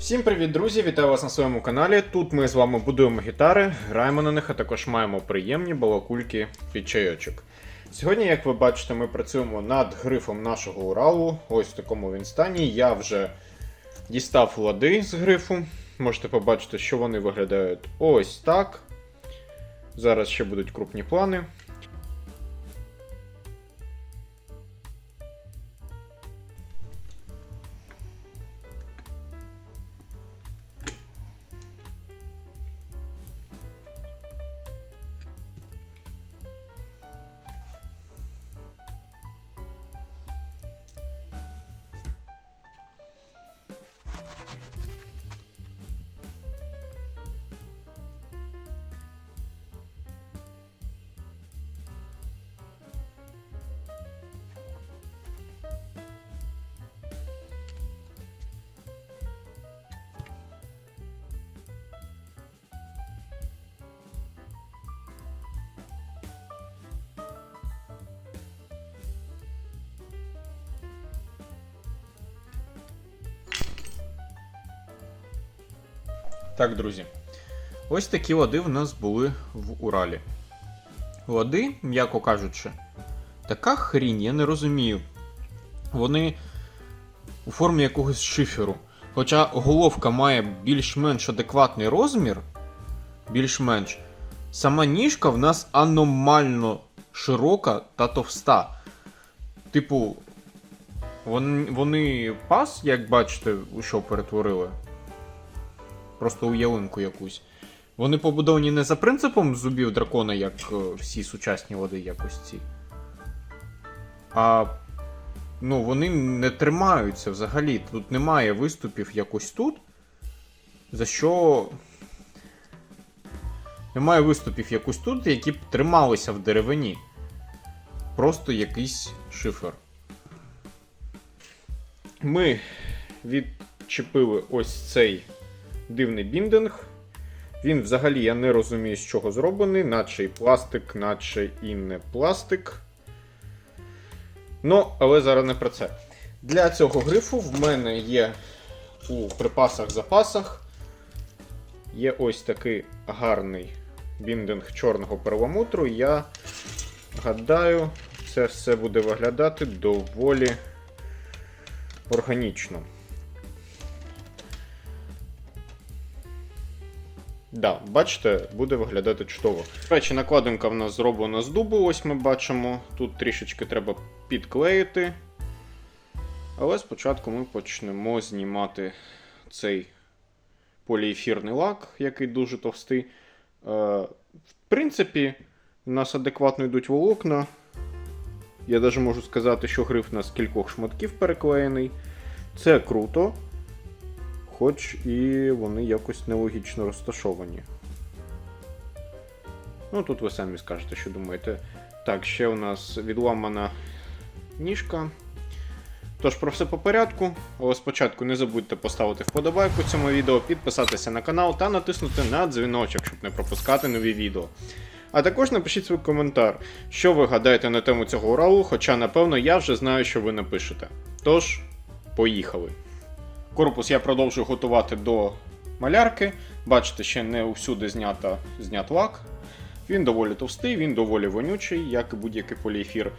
Всім привіт, друзі! Вітаю вас на своєму каналі. Тут ми з вами будуємо гітари, граємо на них, а також маємо приємні балакульки під чайочок. Сьогодні, як ви бачите, ми працюємо над грифом нашого Уралу. Ось в такому він стані. Я вже дістав лади з грифу. Можете побачити, що вони виглядають ось так. Зараз ще будуть крупні плани. Так, друзі. Ось такі лади в нас були в Уралі. Лади, м'яко кажучи, така хрінь, я не розумію. Вони у формі якогось шиферу. Хоча головка має більш-менш адекватний розмір, більш-менш, сама ніжка в нас аномально широка та товста. Типу, вони, вони пас, як бачите, у що перетворили просто у ялинку якусь. Вони побудовані не за принципом зубів дракона, як е, всі сучасні води якості. А ну, вони не тримаються взагалі. Тут немає виступів якось тут. За що. Немає виступів якось тут, які б трималися в деревині. Просто якийсь шифер. Ми відчепили ось цей дивний біндинг. Він взагалі я не розумію, з чого зроблений, наче і пластик, наче і не пластик. Ну, але зараз не про це. Для цього грифу в мене є у припасах-запасах. Є ось такий гарний біндинг чорного перламутру. Я гадаю, це все буде виглядати доволі органічно. Да, бачите, буде виглядати чудово. До речі, накладинка в нас зроблена з дубу, ось ми бачимо. Тут трішечки треба підклеїти. Але спочатку ми почнемо знімати цей поліефірний лак, який дуже товстий. Е, в принципі, у нас адекватно йдуть волокна. Я навіть можу сказати, що гриф у нас кількох шматків переклеєний. Це круто хоч і вони якось нелогічно розташовані. Ну, тут ви самі скажете, що думаєте. Так, ще у нас відламана ніжка. Тож, про все по порядку. Але спочатку не забудьте поставити вподобайку цьому відео, підписатися на канал та натиснути на дзвіночок, щоб не пропускати нові відео. А також напишіть свій коментар, що ви гадаєте на тему цього Уралу, хоча, напевно, я вже знаю, що ви напишете. Тож, поїхали! Корпус я продовжую готувати до малярки. Бачите, ще не усюди знята, знят лак. Він доволі товстий, він доволі вонючий, як і будь-який поліефір.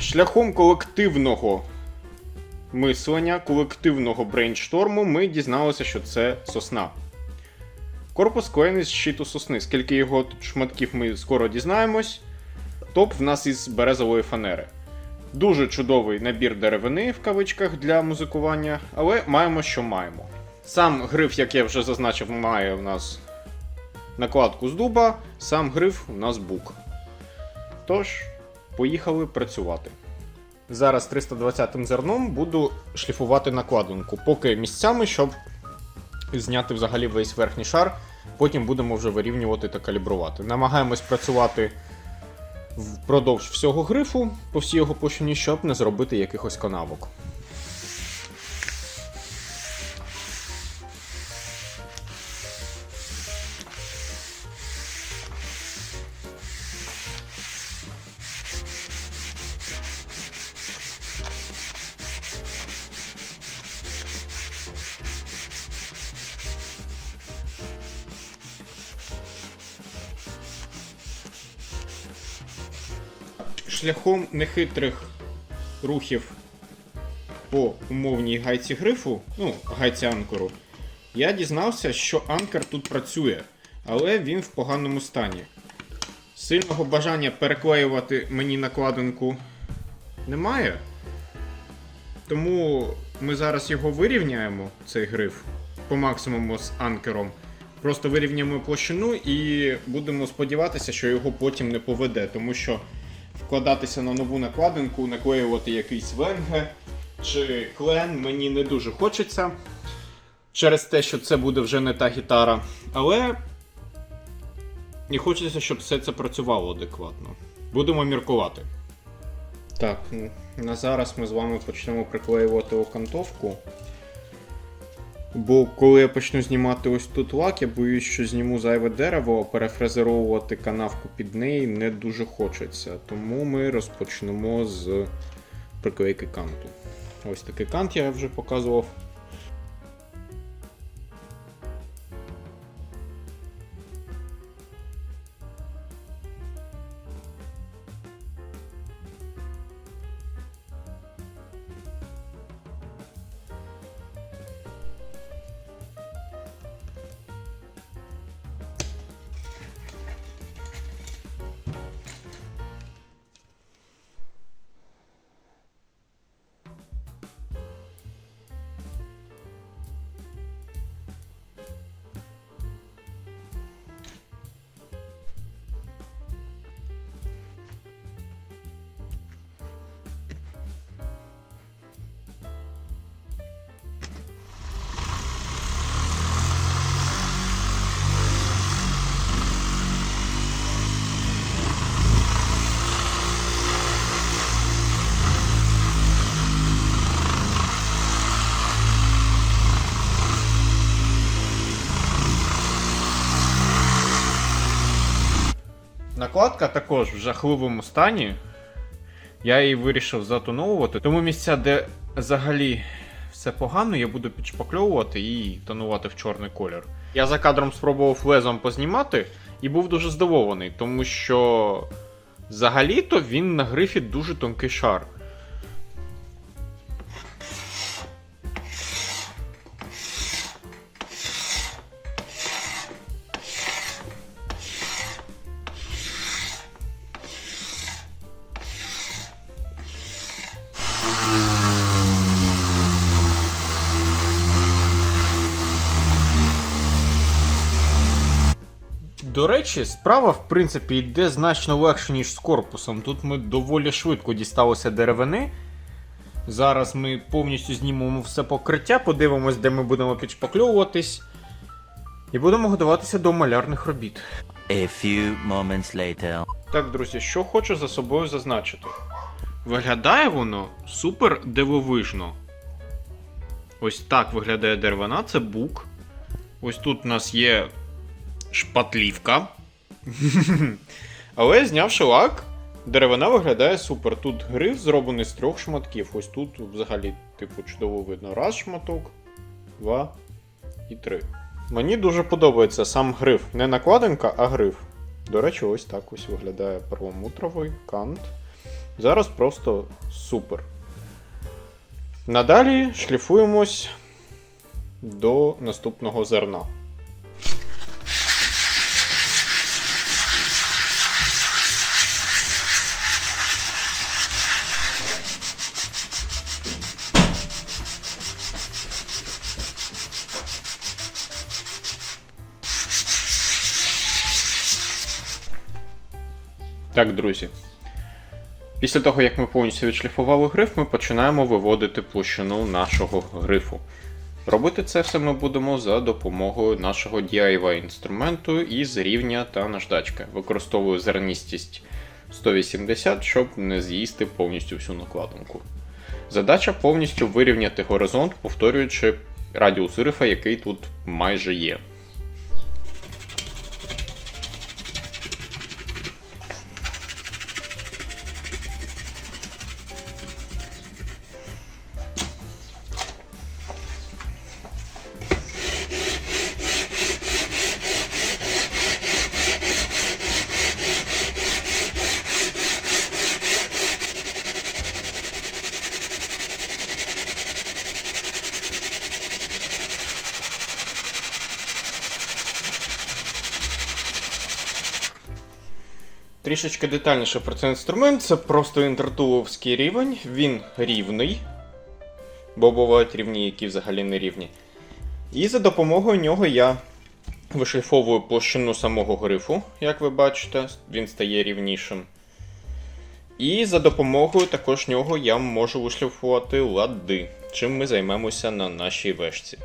Шляхом колективного мислення, колективного брейншторму ми дізналися, що це сосна. Корпус складений з щиту сосни. Скільки його шматків ми скоро дізнаємось. Топ в нас із березової фанери. Дуже чудовий набір деревини в кавичках для музикування, але маємо, що маємо. Сам гриф, як я вже зазначив, має у нас накладку з дуба, сам гриф у нас бук. Тож, поїхали працювати. Зараз 320 м зерном буду шліфувати накладинку, поки місцями, щоб зняти взагалі весь верхній шар. Потім будемо вже вирівнювати та калібрувати. Намагаємось працювати впродовж всього грифу по всій його площині, щоб не зробити якихось канавок. Шляхом нехитрих рухів по умовній гайці грифу, ну, гайці анкору, я дізнався, що анкер тут працює, але він в поганому стані. Сильного бажання переклеювати мені накладинку немає. Тому ми зараз його вирівняємо, цей гриф, по максимуму з анкером. Просто вирівняємо площину і будемо сподіватися, що його потім не поведе, тому що вкладатися на нову накладинку, наклеювати якийсь венге чи клен мені не дуже хочеться. Через те, що це буде вже не та гітара. Але і хочеться, щоб все це працювало адекватно. Будемо міркувати. Так, ну, на зараз ми з вами почнемо приклеювати окантовку. Бо коли я почну знімати ось тут лак, я боюсь, що зніму зайве дерево, а перефрезеровувати канавку під неї не дуже хочеться. Тому ми розпочнемо з приклейки канту. Ось такий кант я вже показував. Накладка також в жахливому стані. Я її вирішив затоновувати. Тому місця, де взагалі все погано, я буду підшпакльовувати і тонувати в чорний колір. Я за кадром спробував лезом познімати і був дуже здивований, тому що взагалі-то він на грифі дуже тонкий шар. До речі, справа, в принципі, йде значно легше, ніж з корпусом. Тут ми доволі швидко дісталися деревини. Зараз ми повністю знімемо все покриття, подивимось, де ми будемо підшпакльовуватись. І будемо готуватися до малярних робіт. A few moments later. Так, друзі, що хочу за собою зазначити. Виглядає воно супер дивовижно. Ось так виглядає деревина, це бук. Ось тут у нас є шпатлівка. Але знявши лак, деревина виглядає супер. Тут гриф зроблений з трьох шматків. Ось тут взагалі, типу, чудово видно. Раз шматок, два і три. Мені дуже подобається сам гриф. Не накладинка, а гриф. До речі, ось так ось виглядає перламутровий кант. Зараз просто супер. Надалі шліфуємось до наступного зерна. Так, друзі. Після того, як ми повністю відшліфували гриф, ми починаємо виводити площину нашого грифу. Робити це все ми будемо за допомогою нашого DIY інструменту із рівня та наждачки. Використовую зерністість 180, щоб не з'їсти повністю всю накладинку. Задача повністю вирівняти горизонт, повторюючи радіус грифа, який тут майже є. Трішечки детальніше про цей інструмент. Це просто інтертуловський рівень. Він рівний, бо бувають рівні, які взагалі не рівні. І за допомогою нього я вишліфовую площину самого грифу, як ви бачите, він стає рівнішим. І за допомогою також нього я можу вишліфувати лади, чим ми займемося на нашій вешці.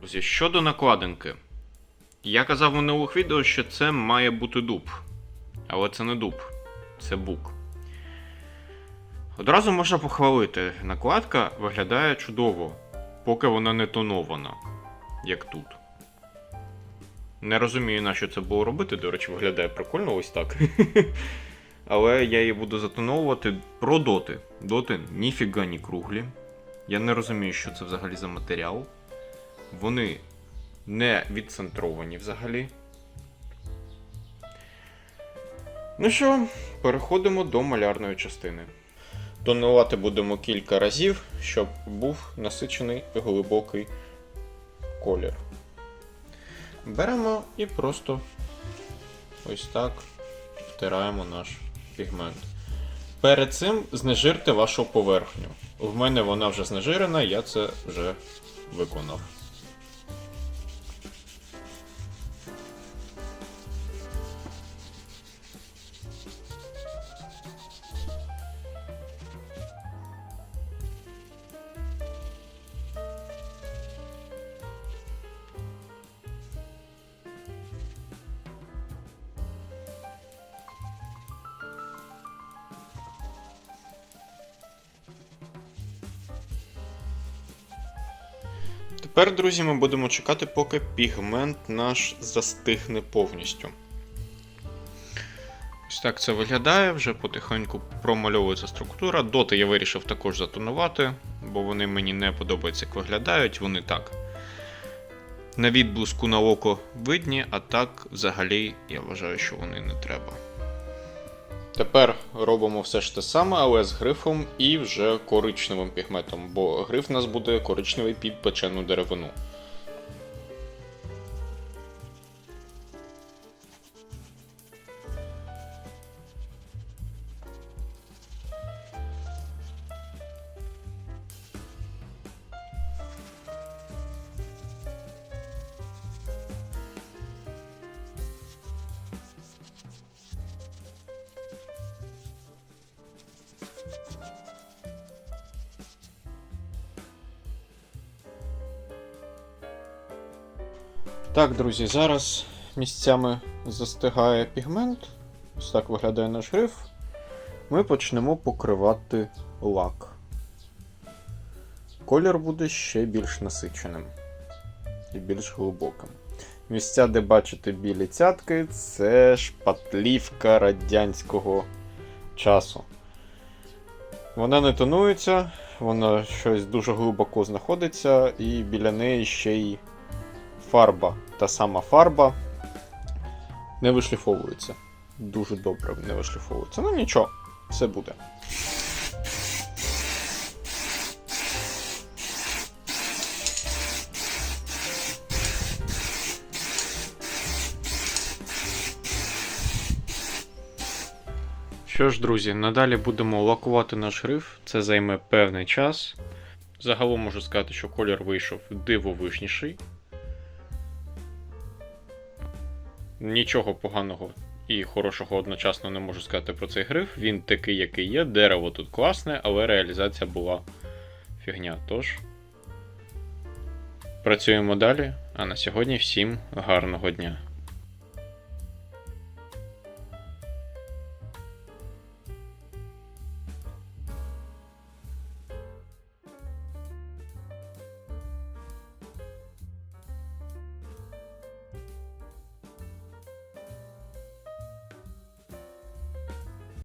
Друзі, щодо накладинки. Я казав в минулих відео, що це має бути дуб. Але це не дуб, це бук. Одразу можна похвалити, накладка виглядає чудово, поки вона не тонована, як тут. Не розумію, на що це було робити, до речі, виглядає прикольно ось так. Але я її буду затоновувати про доти. Доти ніфіга ні круглі. Я не розумію, що це взагалі за матеріал. Вони не відцентровані взагалі. Ну що, переходимо до малярної частини. Тонувати будемо кілька разів, щоб був насичений глибокий колір. Беремо і просто ось так втираємо наш пігмент. Перед цим знежирте вашу поверхню. В мене вона вже знежирена, я це вже виконав. Тепер, друзі, ми будемо чекати, поки пігмент наш застигне повністю. Ось так це виглядає, вже потихеньку промальовується структура. Доти я вирішив також затонувати, бо вони мені не подобаються, як виглядають. Вони так. На відблиску на око видні, а так взагалі я вважаю, що вони не треба. Тепер робимо все ж те саме, але з грифом і вже коричневим пігментом, бо гриф у нас буде коричневий під печену деревину. Так, друзі, зараз місцями застигає пігмент. Ось так виглядає наш гриф. Ми почнемо покривати лак. Колір буде ще більш насиченим і більш глибоким. Місця, де бачите білі цятки, це шпатлівка радянського часу. Вона не тонується, вона щось дуже глибоко знаходиться, і біля неї ще й фарба, та сама фарба не вишліфовується. Дуже добре не вишліфовується. Ну нічого, все буде. Що ж, друзі, надалі будемо лакувати наш гриф. Це займе певний час. Загалом можу сказати, що колір вийшов дивовижніший. Нічого поганого і хорошого одночасно не можу сказати про цей гриф. Він такий, який є. Дерево тут класне, але реалізація була фігня. Тож працюємо далі. А на сьогодні всім гарного дня.